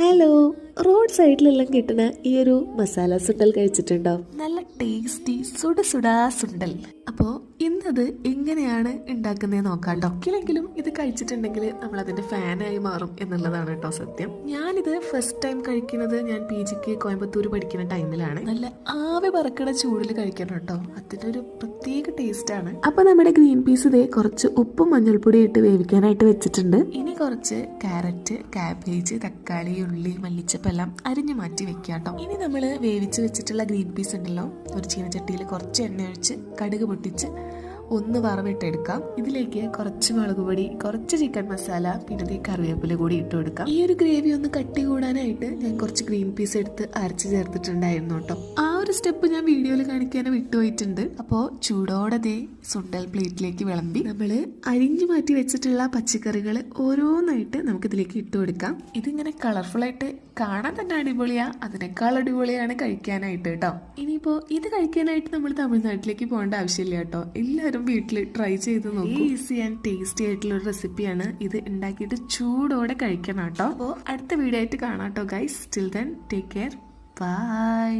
Hello road സൈഡിലെല്ലാം കിട്ടുന്ന ഈ ഒരു മസാല സുണ്ടൽ കഴിച്ചിട്ടുണ്ടോ? നല്ല ടേസ്റ്റി സുട സുടാ സുണ്ടൽ. അപ്പോൾ ഇന്നത് എങ്ങനെയാണ് ഉണ്ടാക്കുന്നത് നോക്കാം കേട്ടോ ഇത് കഴിച്ചിട്ടുണ്ടെങ്കിൽ നമ്മൾ അതിന്റെ ഫാനായി മാറും എന്നുള്ളതാണ് കേട്ടോ സത്യം. ഞാനിത് ഫസ്റ്റ് ടൈം കഴിക്കുന്നത് ഞാൻ പി ജിക്ക് കോയമ്പത്തൂർ പഠിക്കുന്ന ടൈമിലാണ്. നല്ല ആവി പറക്കണ ചൂടിൽ കഴിക്കണം കേട്ടോ. അതിനൊരു പ്രത്യേക ടേസ്റ്റ് ആണ്. അപ്പൊ നമ്മുടെ ഗ്രീൻ പീസ് ഇതേ കുറച്ച് ഉപ്പും മഞ്ഞൾപ്പൊടി ഇട്ട് വേവിക്കാനായിട്ട് വെച്ചിട്ടുണ്ട്. ഇനി കുറച്ച് ക്യാരറ്റ് കാബേജ് തക്കാളി ഉള്ളി മല്ലിച്ചപ്പെല്ലാം അരിഞ്ഞു മാറ്റി വെക്കാം കേട്ടോ. ഇനി നമ്മൾ വേവിച്ച് വെച്ചിട്ടുള്ള ഗ്രീൻ പീസ് ഉണ്ടല്ലോ. ഒരു ചീനച്ചട്ടിയിൽ കുറച്ച് എണ്ണ ഒഴിച്ച് കടുക് പൊട്ടിച്ച് ഒന്ന് വറവിട്ടെടുക്കാം. ഇതിലേക്ക് കുറച്ച് മുളക് പൊടി കുറച്ച് ചിക്കൻ മസാല പിന്നെ ഈ കറിവേപ്പില കൂടി ഇട്ട് കൊടുക്കാം. ഈ ഒരു ഗ്രേവി ഒന്ന് കട്ടി കൂടാനായിട്ട് ഞാൻ കുറച്ച് ഗ്രീൻ പീസ് എടുത്ത് അരച്ച് ചേർത്തിട്ടുണ്ടായിരുന്നു കേട്ടോ. ഒരു സ്റ്റെപ്പ് ഞാൻ വീഡിയോയിൽ കാണിക്കാൻ വിട്ടുപോയിട്ടുണ്ട്. അപ്പോൾ ചൂടോടെ സുണ്ടൽ പ്ലേറ്റിലേക്ക് വിളമ്പി നമ്മൾ അരിഞ്ഞു മാറ്റി വെച്ചിട്ടുള്ള പച്ചക്കറികൾ ഓരോന്നായിട്ട് നമുക്കിതിലേക്ക് ഇട്ടു കൊടുക്കാം. ഇതിങ്ങനെ കളർഫുള്ളായിട്ട് കാണാൻ തന്നെ അടിപൊളിയാ. അതിനേക്കാൾ അടിപൊളിയാണ് കഴിക്കാനായിട്ട് കേട്ടോ. ഇനിയിപ്പോൾ ഇത് കഴിക്കാനായിട്ട് നമ്മൾ തമിഴ്നാട്ടിലേക്ക് പോകേണ്ട ആവശ്യമില്ല കേട്ടോ. എല്ലാവരും വീട്ടിൽ ട്രൈ ചെയ്ത് നോക്കും. ഈസി ആൻഡ് ടേസ്റ്റി ആയിട്ടുള്ള ഒരു റെസിപ്പിയാണ് ഇത് ഉണ്ടാക്കിയിട്ട് ചൂടോടെ കഴിക്കണം കേട്ടോ. അപ്പോൾ അടുത്ത വീഡിയോ ആയിട്ട് കാണാം കേട്ടോ guys still then take care bye